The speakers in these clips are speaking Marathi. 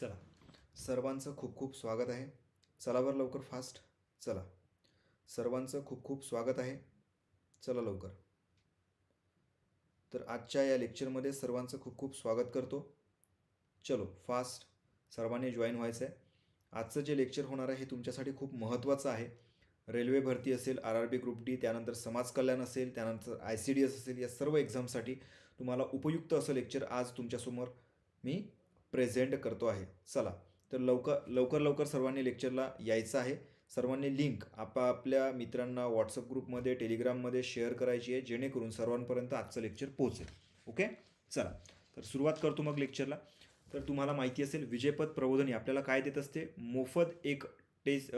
चला. सर्वांचं खूप खूप स्वागत आहे. चला बरं लवकर फास्ट चला. सर्वांचं खूप खूप स्वागत आहे. चला लवकर. तर आजच्या या लेक्चरमध्ये सर्वांचं खूप खूप स्वागत करतो. चलो फास्ट सर्वांनी जॉईन व्हायचं आहे आजचं जे लेक्चर होणार आहे हे तुमच्यासाठी खूप महत्त्वाचं आहे. रेल्वे भरती असेल R R B group D त्यानंतर समाज कल्याण असेल त्यानंतर आय सी डी एस असेल या सर्व एक्झामसाठी तुम्हाला उपयुक्त असं लेक्चर आज तुमच्यासमोर मी प्रेझेंट करतो आहे. चला तर लवकर लवकर लवकर सर्वांनी लेक्चरला यायचं आहे. सर्वांनी लिंक आपापल्या मित्रांना व्हॉट्सअप ग्रुपमध्ये टेलिग्राममध्ये शेअर करायची आहे जेणेकरून सर्वांपर्यंत आजचं लेक्चर पोहोचेल. ओके चला तर सुरुवात करतो मग लेक्चरला तर तुम्हाला माहिती असेल विजयपद प्रबोधनी आपल्याला काय देत असते? मोफत एक टेस्ट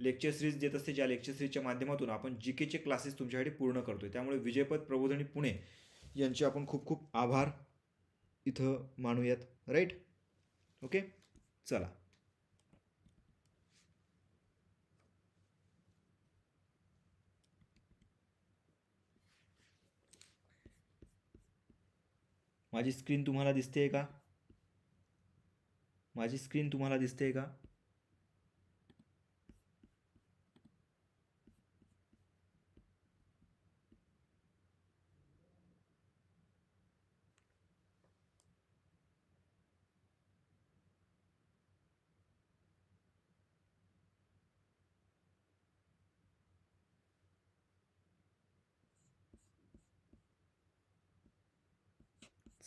लेक्चर सिरीज देत असते ज्या लेक्चर सिरीजच्या माध्यमातून आपण जी केचे क्लासेस तुमच्यासाठी पूर्ण करतो आहे त्यामुळे विजयपद प्रबोधनी पुणे यांचे आपण खूप खूप आभार. इथं मानूयात. राईट? ओके? चला. माझी स्क्रीन तुम्हाला दिसते का? माझी स्क्रीन तुम्हाला दिसते का?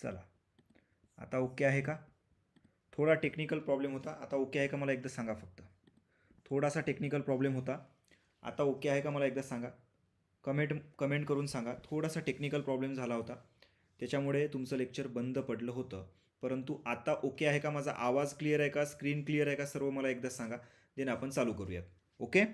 चला. आता ओके आहे का? थोडा टेक्निकल प्रॉब्लेम होता. आता ओके आहे का मला एकदा सांगा फक्त. थोडासा टेक्निकल प्रॉब्लेम होता. आता ओके आहे का मला एकदा सांगा? कमेंट कमेंट करून सांगा. थोडासा टेक्निकल प्रॉब्लेम झाला होता. त्याच्यामुळे तुमचं लेक्चर बंद पडलं होतं. परंतु आता ओके आहे का? माझा आवाज क्लिअर आहे का? स्क्रीन क्लिअर आहे का? सर्व मला एकदा सांगा. देन आपण चालू करूयात. ओके?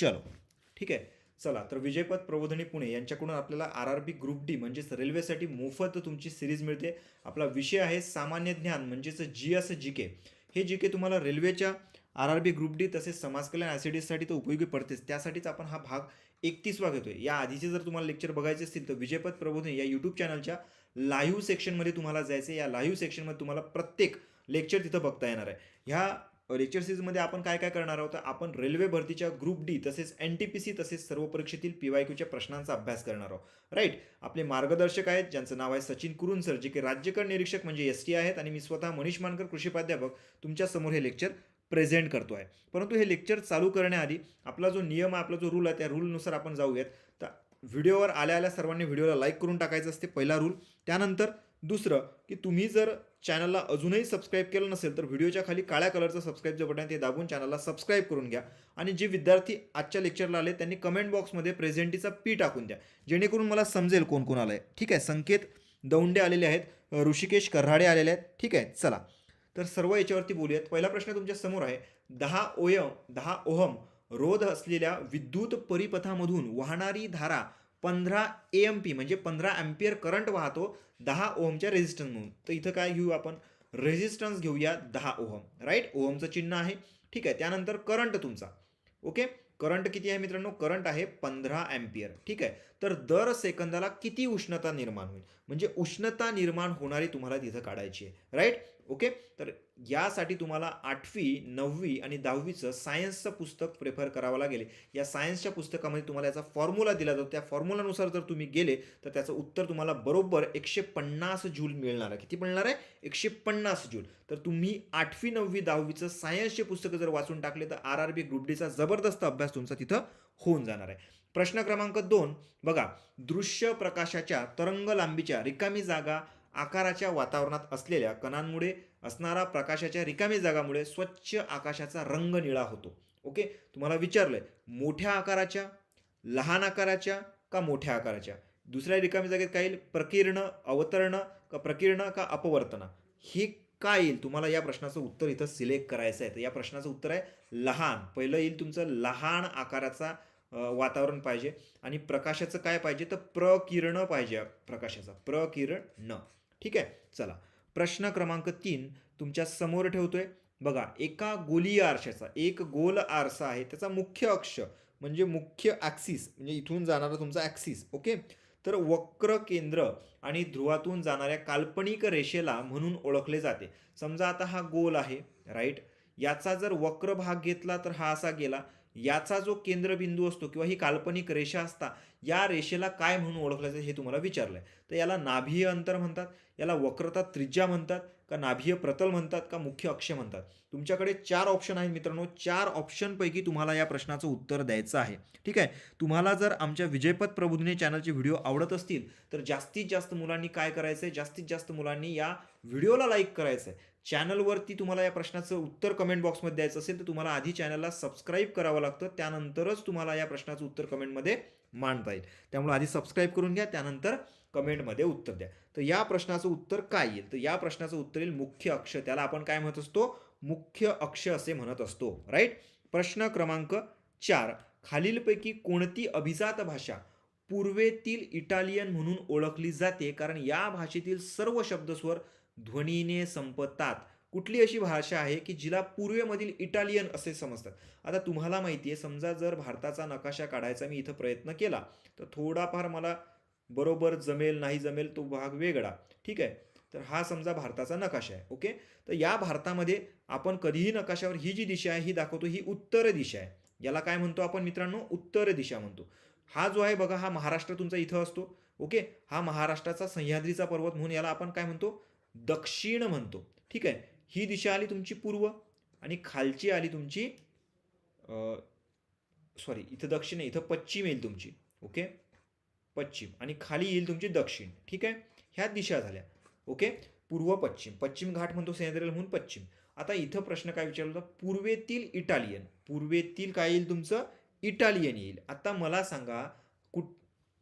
चलो. ठीक आहे. चला तर विजयपथ प्रबोधनी पुणे यांच्याकडून आपल्याला R R B group D म्हणजेच रेल्वेसाठी मोफत तुमची सिरीज मिळते. आपला विषय आहे सामान्य ज्ञान म्हणजेच जी असं जी के. हे जी के तुम्हाला रेल्वेच्या R R B group D तसेच समाज कल्याण सी तर उपयोगी पडतेच. त्यासाठीच आपण हा भाग एकतीसवा घेतोय. या आधीचे जर तुम्हाला लेक्चर बघायचे असतील तर विजयपथ प्रबोधनी या यूट्यूब चॅनलच्या लाईव्ह सेक्शनमध्ये तुम्हाला जायचं या लाईव्ह सेक्शनमध्ये तुम्हाला प्रत्येक लेक्चर तिथं बघता येणार आहे. ह्या लेक्चर सीरीजमध्ये आपण काय काय करणार आहोत? आपण रेल्वे भरतीच्या ग्रुप डी तसेच एन टी पी सी तसेच सर्व परीक्षेतील पी वाय क्यूच्या प्रश्नांचा अभ्यास करणार आहोत. राईट आपले मार्गदर्शक आहेत ज्यांचं नाव आहे सचिन कुरुन सर जे की राज्यकर निरीक्षक म्हणजे एस टी आहेत आणि मी स्वतः मनीष मानकर कृषी प्राध्यापक तुमच्यासमोर हे लेक्चर प्रेझेंट करतो आहे परंतु हे लेक्चर चालू करण्याआधी आपला जो नियम आहे आपला जो रूल आहे त्या रूलनुसार आपण जाऊयात. तर व्हिडिओवर आल्या आल्या सर्वांनी व्हिडिओला लाईक करून टाकायचं असते पहिला रूल त्यानंतर दुसरं की तुम्ही जर चॅनलला अजूनही सबस्क्राईब केलं नसेल तर व्हिडिओच्या खाली काळ्या कलरचं सबस्क्राईबचं बटन ते दाबून चॅनलला सबस्क्राईब करून घ्या. आणि जे विद्यार्थी आजच्या लेक्चरला आले त्यांनी कमेंट बॉक्समध्ये प्रेझेंटीचा पी टाकून द्या. जेणेकरून मला समजेल कोण कोण आलं आहे ठीक आहे संकेत दौंडे आलेले आहेत ऋषिकेश कर्हाडे आलेले आहेत. ठीक आहे चला. तर सर्व याच्यावरती बोलूयात. पहिला प्रश्न तुमच्यासमोर आहे. दहा ओयम दहा ओहम रोध असलेल्या विद्युत परिपथामधून वाहणारी धारा पंधरा ए एम पी म्हणजे पंधरा अँपियर करंट वाहतो दहा ओहमच्या रेझिस्टन्स म्हणून. तर इथं काय घेऊ आपण? रेझिस्टन्स घेऊया दहा ओहम. राईट ओहमचं चिन्ह आहे. ठीक आहे. त्यानंतर करंट तुमचा. ओके करंट किती आहे मित्रांनो? करंट आहे पंधरा अँपियर ठीक आहे? तर दर सेकंदाला किती उष्णता निर्माण होईल? म्हणजे उष्णता निर्माण होणारी तुम्हाला तिथं काढायची आहे. राईट ओके तर यासाठी तुम्हाला आठवी नववी आणि दहावीचं सायन्सचं पुस्तक प्रेफर करावं लागेल. या सायन्सच्या पुस्तकामध्ये तुम्हाला याचा फॉर्म्युला दिला जातो. त्या फॉर्म्युलानुसार जर तुम्ही गेले तर त्याचं उत्तर तुम्हाला बरोबर एकशे पन्नास जूल मिळणार आहे. किती मिळणार आहे? एकशे पन्नास जूल तर तुम्ही आठवी नववी दहावीचं सायन्सचे पुस्तकं जर वाचून टाकले तर आर आर बी ग्रुप डीचा जबरदस्त अभ्यास तुमचा तिथं होऊन जाणार आहे. प्रश्न क्रमांक दोन. बघा दृश्य प्रकाशाच्या तरंग लांबीच्या रिकामी जागा आकाराच्या वातावरणात असलेल्या कणांमुळे असणारा प्रकाशाच्या रिकामी जागामुळे स्वच्छ आकाशाचा रंग निळा होतो. ओके? तुम्हाला विचारलंय मोठ्या आकाराच्या लहान आकाराच्या का मोठ्या आकाराच्या? दुसऱ्या रिकामी जागेत काय येईल? प्रकीर्ण अवतरण का प्रकीर्ण का अपवर्तन? हे काय येईल? तुम्हाला या प्रश्नाचं उत्तर इथं सिलेक्ट करायचं आहे. तर या प्रश्नाचं उत्तर आहे लहान. पहिलं येईल तुमचं लहान आकाराचा वातावरण पाहिजे. आणि प्रकाशाचं काय पाहिजे? तर प्रकिरण पाहिजे प्रकाशाचा. प्रकिरण. ठीक? आहे चला. प्रश्न क्रमांक तीन तुमच्यासमोर ठेवतोय. बघा एका गोलीय आरशाचा एक गोल आरसा आहे त्याचा मुख्य अक्ष म्हणजे मुख्य ॲक्सिस म्हणजे इथून जाणारा तुमचा ॲक्सिस ओके? तर वक्र केंद्र आणि ध्रुवातून जाणाऱ्या काल्पनिक रेषेला म्हणून ओळखले जाते. समजा आता हा गोल आहे राईट याचा जर वक्र भाग घेतला तर हा असा गेला. याचा जो केंद्रबिंदू असतो किंवा ही काल्पनिक रेषा असता या रेषेला काय म्हणून ओळखलं जातं हे तुम्हाला विचारलंय. तर याला नाभीय अंतर म्हणतात याला वक्रता त्रिज्या म्हणतात का नाभीय प्रतल म्हणतात का मुख्य अक्ष म्हणतात. तुमच्याकडे चार ऑप्शन आहेत मित्रांनो. चार ऑप्शनपैकी तुम्हाला या प्रश्नाचं उत्तर द्यायचं आहे. ठीक आहे? तुम्हाला जर आमच्या विजयपथ प्रबोधिनी चॅनलचे व्हिडिओ आवडत असतील तर जास्तीत जास्त मुलांनी काय करायचं आहे जास्तीत जास्त मुलांनी या व्हिडिओला लाईक करायचं आहे चॅनलवरती तुम्हाला या प्रश्नाचं उत्तर कमेंट बॉक्समध्ये द्यायचं असेल तर तुम्हाला आधी चॅनलला सबस्क्राईब करावं लागतं. त्यानंतरच तुम्हाला या प्रश्नाचं उत्तर कमेंटमध्ये मांडता येईल. त्यामुळे आधी सबस्क्राईब करून घ्या त्यानंतर कमेंटमध्ये उत्तर द्या. तर या प्रश्नाचं उत्तर काय येईल? तर या प्रश्नाचं उत्तर येईल मुख्य अक्ष. त्याला आपण काय म्हणत असतो? मुख्य अक्ष असे म्हणत असतो. राईट प्रश्न क्रमांक चार. खालीलपैकी कोणती अभिजात भाषा पूर्वेतील इटालियन म्हणून ओळखली जाते? कारण या भाषेतील सर्व शब्दस्वर ध्वनीने संपतात. कुठली अशी भाषा आहे की जिला पूर्वेमधील इटालियन असे समजतात? आता तुम्हाला माहिती आहे समजा जर भारताचा नकाशा काढायचा मी इथं प्रयत्न केला तर थोडाफार मला बरोबर जमेल नाही जमेल तो भाग वेगळा. ठीक आहे? तर हा समजा भारताचा नकाशा आहे ओके? तर या भारतामध्ये आपण कधीही नकाशावर ही जी दिशा आहे ही दाखवतो ही उत्तर दिशा आहे. याला काय म्हणतो आपण मित्रांनो? उत्तर दिशा म्हणतो. हा जो आहे बघा हा महाराष्ट्र तुमचा इथं असतो ओके? हा महाराष्ट्राचा सह्याद्रीचा पर्वत म्हणून याला आपण काय म्हणतो? दक्षिण म्हणतो. ठीक आहे? ही दिशा आली तुमची पूर्व आणि खालची आली तुमची सॉरी इथं दक्षिण आहे इथं पश्चिम येईल तुमची. ओके पश्चिम आणि खाली येईल तुमची दक्षिण. ठीक आहे? ह्या दिशा झाल्या. ओके पूर्व पश्चिम. पश्चिम घाट म्हणतो सह्याद्रीला म्हणून पश्चिम. आता इथं प्रश्न काय विचारला होता? पूर्वेतील इटालियन. पूर्वेतील काय येईल तुमचं? इटालियन येईल. आता मला सांगा कुठ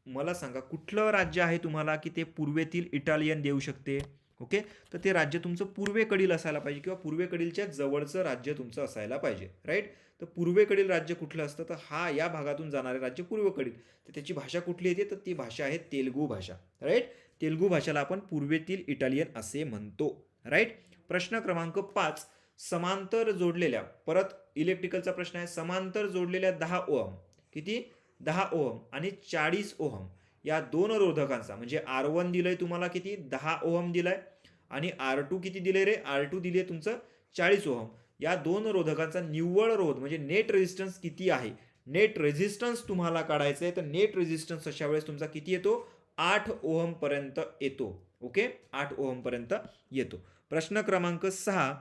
मला सांगा कुठलं राज्य आहे तुम्हाला की ते पूर्वेतील इटालियन देऊ शकते? ओके? तर ते राज्य तुमचं पूर्वेकडील असायला पाहिजे किंवा पूर्वेकडीलच्या जवळचं राज्य तुमचं असायला पाहिजे राईट तर पूर्वेकडील राज्य कुठलं असतं? तर हा या भागातून जाणारे राज्य पूर्वेकडील तर त्याची भाषा कुठली येते? तर ती भाषा आहे तेलगू भाषा राईट तेलगू भाषेला आपण पूर्वेतील इटालियन असे म्हणतो राईट प्रश्न क्रमांक पाच समांतर जोडलेल्या परत इलेक्ट्रिकलचा प्रश्न आहे समांतर जोडलेल्या दहा ओहम. किती? दहा ओहम आणि चाळीस ओहम. या दोन रोधकांचा म्हणजे आर वन दिलंय तुम्हाला किती? दहा ओहम दिलाय. आणि आर टू किती दिले रे? आर टू दिले तुमचं चाळीस ओहम. या दोन रोधकांचा निव्वळ रोध म्हणजे नेट रेझिस्टन्स किती आहे? नेट रेझिस्टन्स तुम्हाला काढायचं आहे तर नेट रेझिस्टन्स अशा वेळेस तुमचा किती येतो? आठ ओहम पर्यंत येतो. ओके? आठ ओहम पर्यंत येतो. प्रश्न क्रमांक सहा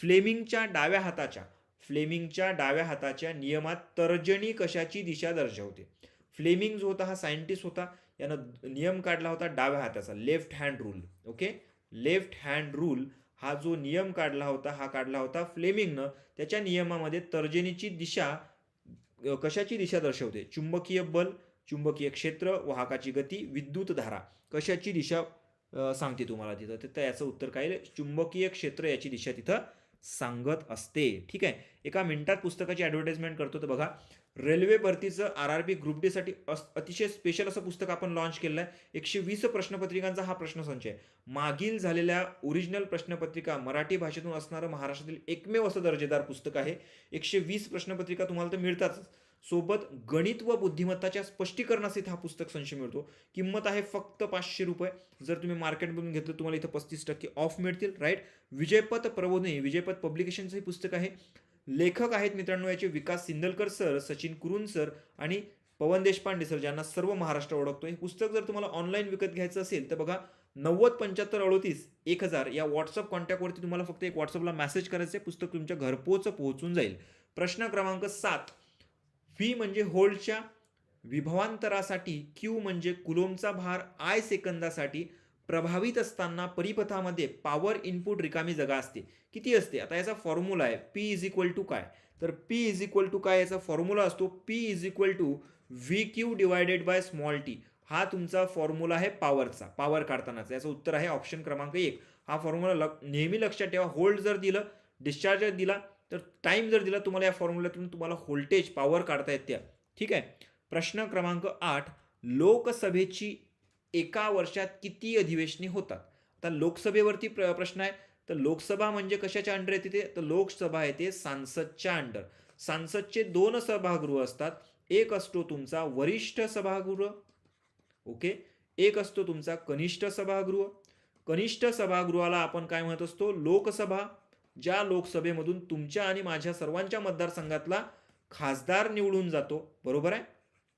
फ्लेमिंगच्या डाव्या हाताच्या फ्लेमिंगच्या डाव्या हाताच्या नियमात तर्जनी कशाची दिशा दर्शवते? फ्लेमिंग जो होता हा सायंटिस्ट होता यानं नियम काढला होता डाव्या हाताचा left hand rule okay? Left hand rule हा जो नियम काढला होता हा काढला होता फ्लेमिंगनं. त्याच्या नियमामध्ये तर्जनीची दिशा कशाची दिशा दर्शवते? चुंबकीय बल चुंबकीय क्षेत्र वाहकाची गती विद्युत धारा कशाची दिशा सांगते तुम्हाला तिथं? तर याचं उत्तर काय? चुंबकीय क्षेत्र याची दिशा तिथं सांगत असते. ठीक आहे? एका मिनिटात पुस्तकाची ॲडव्हर्टाइजमेंट करतो तर बघा. रेल्वे भरतीचं आर आर बी ग्रुप डीसाठी अस- अतिशय स्पेशल असं पुस्तक आपण लॉन्च केलं आहे एकशे वीस प्रश्नपत्रिकांचा हा प्रश्नसंच आहे मागील झालेल्या ओरिजिनल प्रश्नपत्रिका मराठी भाषेतून असणारं महाराष्ट्रातील एकमेव असं दर्जेदार पुस्तक आहे. एकशे वीस प्रश्नपत्रिका तुम्हाला तर मिळतातच सोबत गणित व बुद्धिमत्ताच्या स्पष्टीकरणासहित हा पुस्तक संशय मिळतो. किंमत आहे फक्त पाचशे रुपये. जर तुम्ही मार्केटमधून घेतलं तुम्हाला इथं पस्तीस टक्के ऑफ मिळतील राईट विजयपथ प्रबोधनी विजयपथ पब्लिकेशनचं हे पुस्तक आहे. लेखक आहेत मित्रांनो याचे विकास सिंदलकर सर सचिन कुरुन सर आणि पवन देशपांडे सर ज्यांना सर्व महाराष्ट्र ओळखतो हे पुस्तक जर तुम्हाला ऑनलाईन विकत घ्यायचं असेल तर बघा नव्वद पंच्याहत्तर अडोतीस एक हजार या व्हॉट्सअप कॉन्टॅक्टवरती तुम्हाला फक्त एक व्हॉट्सअपला मेसेज करायचं आहे पुस्तक तुमच्या घरपोच पोहोचून जाईल. प्रश्न क्रमांक सात. व्ही म्हणजे होल्डच्या विभवांतरासाठी क्यू म्हणजे कुलोमचा भार आय सेकंदासाठी प्रभावित असताना परिपथामध्ये पॉवर इनपुट रिकामी जागा असते. किती असते? आता याचा फॉर्म्युला आहे पी इज इक्वल टू काय? तर पी इज इक्वल टू काय? याचा फॉर्म्युला असतो P is equal to V Q divided by small T हा तुमचा फॉर्म्युला आहे पॉवरचा पॉवर काढतानाचा. याचं उत्तर आहे ऑप्शन क्रमांक एक. हा फॉर्म्युला लक नेहमी लक्षात ठेवा. होल्ड जर दिलं डिस्चार्ज जर दिला तर टाईम जर दिला तुम्हाला या फॉर्म्युल्यातून तुम्हाला व्होल्टेज पॉवर काढता येते ठीक आहे? प्रश्न क्रमांक आठ. लोकसभेची एका वर्षात किती अधिवेशने होतात? आता लोकसभेवरती प्र प्रश्न आहे तर लोकसभा म्हणजे कशाच्या अंडर येते ते तर लोकसभा येते सांसदच्या अंडर सांसदचे दोन सभागृह असतात. एक असतो तुमचा वरिष्ठ सभागृह ओके एक असतो तुमचा कनिष्ठ सभागृह. कनिष्ठ सभागृहाला आपण काय म्हणत असतो? लोकसभा ज्या लोकसभेमधून तुमच्या आणि माझ्या सर्वांच्या मतदारसंघातला खासदार निवडून जातो. बरोबर आहे?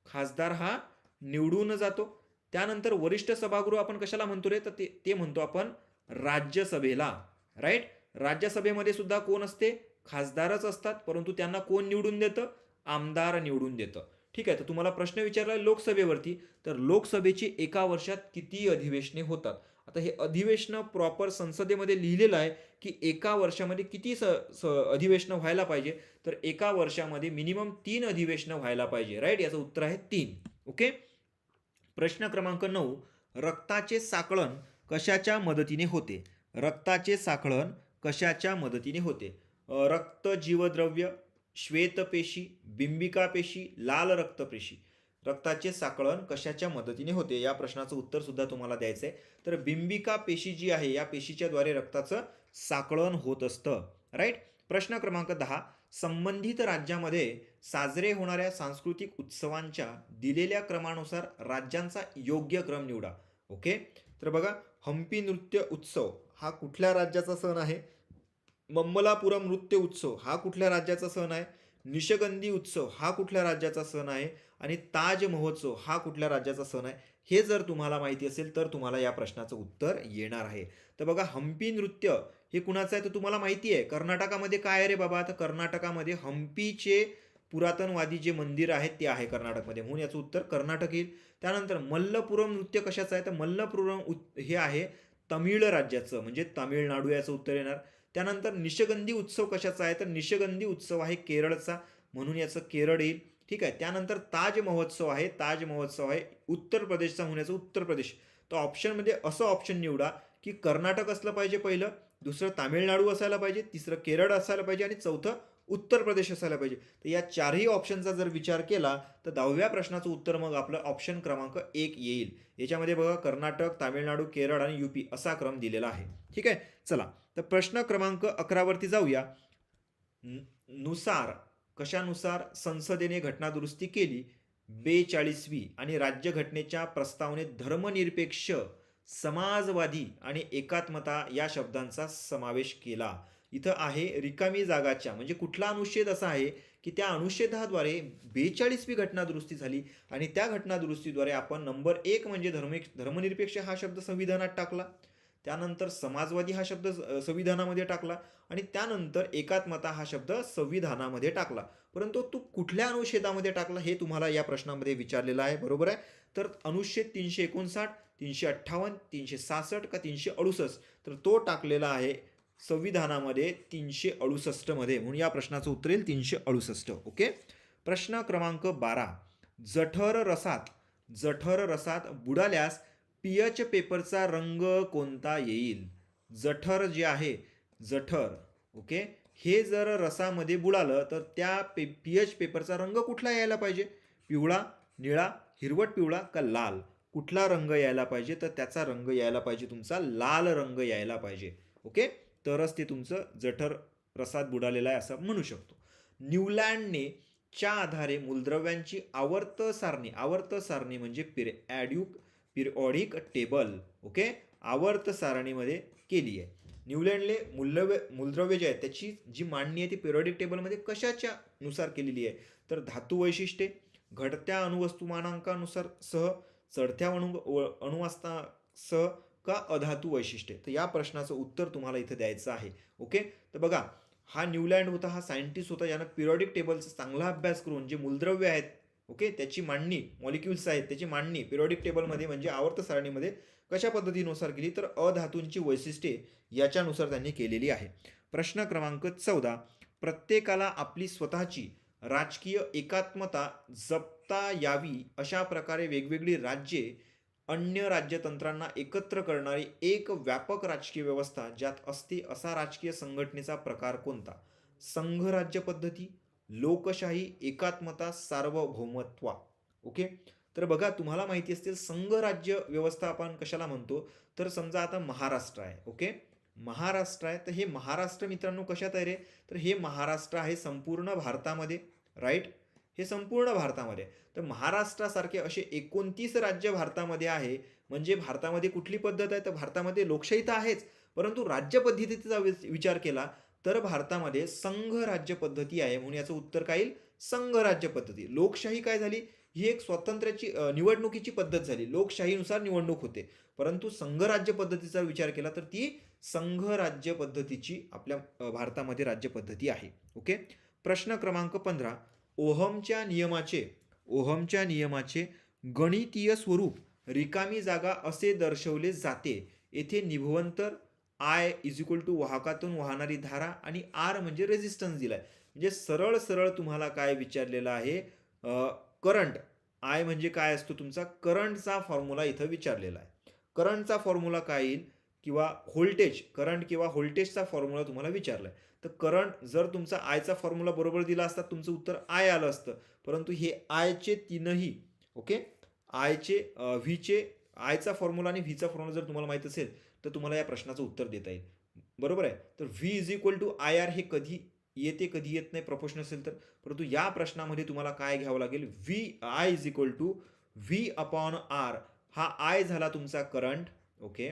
खासदार हा निवडून जातो. त्यानंतर वरिष्ठ सभागृह आपण कशाला म्हणतो रे? तर ते ते म्हणतो आपण राज्यसभेला. राईट राज्यसभेमध्ये सुद्धा कोण असते? खासदारच असतात. परंतु त्यांना कोण निवडून देतं? आमदार निवडून देतं. ठीक आहे? तर तुम्हाला प्रश्न विचारला लोकसभेवरती. तर लोकसभेची एका वर्षात किती अधिवेशने होतात? आता हे अधिवेशनं प्रॉपर संसदेमध्ये लिहिलेलं आहे की एका वर्षामध्ये किती स स अधिवेशनं व्हायला पाहिजे? तर एका वर्षामध्ये मिनिमम तीन अधिवेशनं व्हायला पाहिजे. राईट याचं उत्तर आहे तीन. ओके प्रश्न क्रमांक नऊ रक्ताचे साकळण कशाच्या मदतीने होते? रक्ताचे साकळण कशाच्या मदतीने होते? रक्त जीवद्रव्य श्वेतपेशी बिंबिका पेशी लाल रक्तपेशी. रक्ताचे साकळण कशाच्या मदतीने होते? या प्रश्नाचं उत्तरसुद्धा तुम्हाला द्यायचं आहे तर बिंबिका पेशी जी आहे या पेशीच्याद्वारे रक्ताचं साकळण होत असतं. राईट प्रश्न क्रमांक दहा संबंधित राज्यामध्ये साजरे होणाऱ्या सांस्कृतिक उत्सवांच्या दिलेल्या क्रमानुसार राज्यांचा योग्य क्रम निवडा. ओके? तर बघा हम्पी नृत्य उत्सव हा कुठल्या राज्याचा सण आहे? मम्मलापुरम नृत्य उत्सव हा कुठल्या राज्याचा सण आहे? निशगंधी उत्सव हा कुठल्या राज्याचा सण आहे? आणि ताज महोत्सव हा कुठल्या राज्याचा सण आहे? हे जर तुम्हाला माहिती असेल तर तुम्हाला या प्रश्नाचं उत्तर येणार आहे. तर बघा हम्पी नृत्य हे कुणाचं आहे तर तुम्हाला माहिती आहे. कर्नाटकामध्ये काय रे बाबा? तर कर्नाटकामध्ये हम्पीचे पुरातनवादी जे मंदिर आहेत ते आहे कर्नाटकमध्ये. म्हणून याचं उत्तर कर्नाटक येईल. त्यानंतर मल्लपुरम नृत्य कशाचं आहे? तर मल्लपुरम उ हे आहे तमिळ राज्याचं. म्हणजे तामिळनाडू याचं उत्तर येणार. त्यानंतर निशगंधी उत्सव कशाचा आहे? तर निशगंधी उत्सव आहे केरळचा. म्हणून याचं केरळ येईल. ठीक आहे. त्यानंतर ताज महोत्सव आहे. ताज महोत्सव आहे उत्तर प्रदेशचा. होण्याचं उत्तर प्रदेश. तर ऑप्शनमध्ये असं ऑप्शन निवडा की कर्नाटक असलं पाहिजे पहिलं. दुसरं तामिळनाडू असायला पाहिजे. तिसरं केरळ असायला पाहिजे. आणि चौथं उत्तर प्रदेश असायला पाहिजे. तर या चारही ऑप्शनचा जर विचार केला तर दहाव्या प्रश्नाचं उत्तर मग आपलं ऑप्शन क्रमांक एक येईल. याच्यामध्ये बघा कर्नाटक तामिळनाडू केरळ आणि युपी असा क्रम दिलेला आहे. ठीक आहे? चला. तर प्रश्न क्रमांक अकरावरती जाऊया. नुसार कशानुसार संसदेने घटनादुरुस्ती केली? बेचाळीसवी आणि राज्यघटनेच्या प्रस्तावनेत धर्मनिरपेक्ष समाजवादी आणि एकात्मता या शब्दांचा समावेश केला. इथं आहे रिकामी जागाच्या म्हणजे कुठला अनुच्छेद असा आहे की त्या अनुच्छेदाद्वारे बेचाळीसवी घटनादुरुस्ती झाली आणि त्या घटनादुरुस्तीद्वारे आपण नंबर एक म्हणजे धर्म धर्मनिरपेक्ष हा शब्द संविधानात टाकला त्यानंतर समाजवादी हा शब्द संविधानामध्ये टाकला आणि त्यानंतर एकात्मता हा शब्द संविधानामध्ये टाकला. परंतु तू कुठल्या अनुच्छेदामध्ये टाकला हे तुम्हाला या प्रश्नामध्ये विचारलेलं आहे बरोबर आहे? तर अनुच्छेद तीनशे एकोणसाठ तीनशे अठ्ठावन्न तीनशे सहासष्ट का तीनशे अडुसष्ट तर तो टाकलेला आहे संविधानामध्ये तीनशे अडुसष्टमध्ये म्हणून या प्रश्नाचं उत्तर येईल तीनशे अडुसष्ट ओके? प्रश्न क्रमांक बारा. जठर रसात जठर रसात बुडाल्यास पीएच पेपरचा रंग कोणता येईल? जठर जे आहे जठर ओके? हे जर रसामध्ये बुडालं तर त्या पे पी एच पेपरचा रंग कुठला यायला पाहिजे? पिवळा निळा हिरवट पिवळा का लाल? कुठला रंग यायला पाहिजे? तर त्याचा रंग यायला पाहिजे तुमचा लाल रंग यायला पाहिजे ओके? तरच ते तुमचं जठर रसात बुडालेलं आहे असं म्हणू शकतो. न्यूलँडने च्या आधारे मूलद्रव्यांची आवर्त सारणी आवर्त सारणी म्हणजे पिर ॲड्यूक पिरिऑडिक टेबल ओके? आवर्त सारणीमध्ये केली आहे. न्यूलँडले मूलद्रव्य मूलद्रव्य जे आहे त्याची जी मांडणी आहे ती पिरिऑडिक टेबलमध्ये कशाच्या नुसार केलेली आहे? तर धातू वैशिष्ट्ये घडत्या अणुवस्तुमानांकानुसार सह चढत्या अणु व- का अधातू वैशिष्ट्ये? तर या प्रश्नाचं उत्तर तुम्हाला इथं द्यायचं आहे. ओके तर बघा हा न्यूलँड होता हा सायंटिस्ट होता यानं पिरॉडिक टेबलचा चांगला अभ्यास करून जे मूलद्रव्य आहेत ओके त्याची मांडणी मॉलिक्युल्स आहेत त्याची मांडणी पिरॉडिक टेबलमध्ये म्हणजे आवर्त सारणीमध्ये कशा पद्धतीनुसार केली? तर अधातूंची वैशिष्ट्ये याच्यानुसार त्यांनी केलेली आहे. प्रश्न क्रमांक चौदा प्रत्येकाला आपली स्वतःची राजकीय एकात्मता जपता यावी अशा प्रकारे वेगवेगळी राज्ये अन्य राज्यतंत्रांना एकत्र करणारी एक व्यापक राजकीय व्यवस्था ज्यात असते असा राजकीय संघटनेचा प्रकार कोणता? संघराज्य पद्धती लोकशाही एकात्मता सार्वभौमत्वा. ओके? तर बघा तुम्हाला माहिती असतील संघराज्य व्यवस्था आपण कशाला म्हणतो? तर समजा आता महाराष्ट्र आहे ओके? महाराष्ट्र आहे तर हे महाराष्ट्र मित्रांनो कशात आहे रे? तर हे महाराष्ट्र आहे संपूर्ण भारतामध्ये राईट? हे संपूर्ण भारतामध्ये. तर महाराष्ट्रासारखे असे एकोणतीस राज्य भारतामध्ये आहे. म्हणजे भारतामध्ये कुठली पद्धत आहे? तर भारतामध्ये लोकशाही तर आहेच. परंतु राज्य पद्धतीचा वि- विचार केला तर भारतामध्ये संघ राज्य पद्धती आहे. म्हणून याचं उत्तर काय येईल? संघ राज्य पद्धती. लोकशाही काय झाली? ही एक स्वातंत्र्याची निवडणुकीची पद्धत झाली. लोकशाहीनुसार निवडणूक होते. परंतु संघ राज्य पद्धतीचा विचार केला तर ती संघ राज्य पद्धतीची आपल्या भारतामध्ये राज्य पद्धती आहे. ओके? प्रश्न क्रमांक पंधरा. ओहमच्या नियमाचे ओहमच्या नियमाचे गणितीय स्वरूप रिकामी जागा असे दर्शवले जाते. येथे निभवंतर आय इज इक्वल टू वाहकातून वाहणारी धारा आणि आर म्हणजे रेझिस्टन्स दिला आहे म्हणजे सरळ सरळ तुम्हाला काय विचारलेलं आहे? करंट आय म्हणजे काय असतो तुमचा? करंटचा फॉर्म्युला इथं विचारलेला आहे. करंटचा फॉर्म्युला काय येईल? किंवा व्होल्टेज करंट किंवा व्होल्टेजचा फॉर्म्युला तुम्हाला विचारला आहे तर करंट जर तुमचा आयचा फॉर्म्युला बरोबर दिला असता तुमचं उत्तर आय आलं असतं. परंतु हे आयचे तीनही ओके आयचे व्हीचे आयचा फॉर्म्युला आणि व्हीचा फॉर्म्युला जर तुम्हाला माहीत असेल तर तुम्हाला या प्रश्नाचं उत्तर देता येईल. बरोबर आहे? तर V is equal to I R हे कधी येते कधी येत नाही प्रपोशन असेल तर. परंतु या प्रश्नामध्ये तुम्हाला काय घ्यावं लागेल? V I is equal to V upon R हा आय झाला तुमचा करंट ओके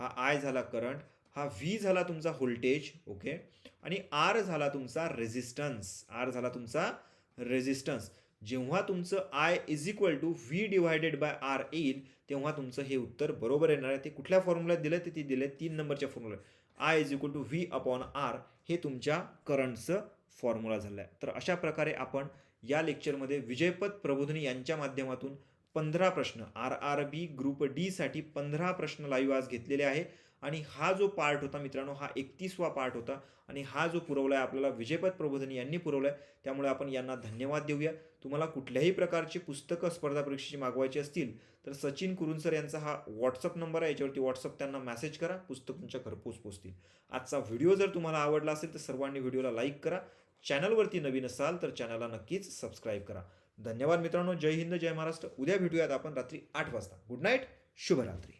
हा आय झाला करंट हा व्ही झाला तुमचा व्होल्टेज ओके आणि आर झाला तुमचा रेझिस्टन्स आर झाला तुमचा रेझिस्टन्स जेव्हा तुमचं I is equal to V divided by R येईल तेव्हा तुमचं हे उत्तर बरोबर येणार आहे. ते कुठल्या फॉर्म्युल्यात दिलं ते ती दिलं तीन नंबरच्या formula I is equal to V upon R हे तुमच्या करंटचं फॉर्म्युला झालं आहे तर अशा प्रकारे आपण या लेक्चरमध्ये विजयपद प्रबोधिनी यांच्या माध्यमातून पंधरा प्रश्न आर आर बी ग्रुप डीसाठी पंधरा प्रश्न लाईव्ह आज घेतलेले आहे. आणि हा जो पार्ट होता मित्रांनो हा एकतीसवा पार्ट होता. आणि हा जो पुरवला आहे आपल्याला विजयपद प्रबोधनी यांनी पुरवला आहे त्यामुळे आपण यांना धन्यवाद देऊया. तुम्हाला कुठल्याही प्रकारची पुस्तकं स्पर्धा परीक्षेची मागवायची असतील तर सचिन कुरुंसर यांचा हा व्हॉट्सअप नंबर आहे. याच्यावरती व्हॉट्सअप त्यांना मेसेज करा. पुस्तक तुमच्या घरपोच पोचतील. आजचा व्हिडिओ जर तुम्हाला आवडला असेल तर सर्वांनी व्हिडिओला लाईक करा. चॅनलवरती नवीन असाल तर चॅनलला नक्कीच सबस्क्राईब करा. धन्यवाद मित्रांनो जय हिंद जय महाराष्ट्र. उद्या भेटूयात आपण रात्री आठ वाजता. गुड नाईट शुभरात्री.